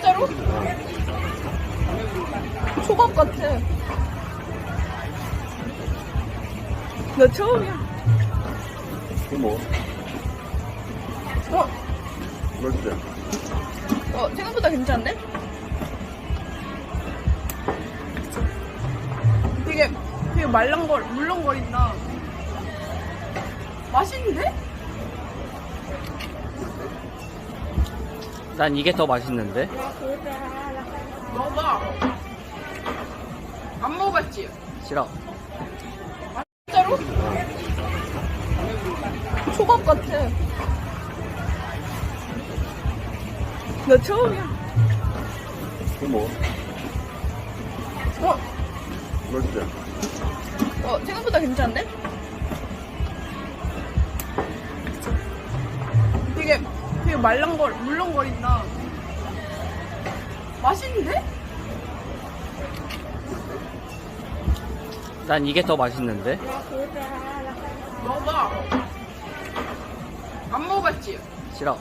진짜로? 초밥 같아. 나 처음이야. 이거 뭐? 어, 맛있지? 어, 생각보다 괜찮은데? 되게, 되게 말랑거리, 물렁거린다. 맛있는데? 난 이게 더 맛있는데? 먹어봐. 안 먹어봤지? 싫어. 진짜로? 초밥 같아. 나 처음이야. 이거 뭐? 어, 맛있지? 어, 생각보다 괜찮은데? 되게, 되게 말랑거리, 물렁거린다. 맛있는데? 난 이게 더 맛있는데? 먹어봐. 안 먹어봤지? 싫어.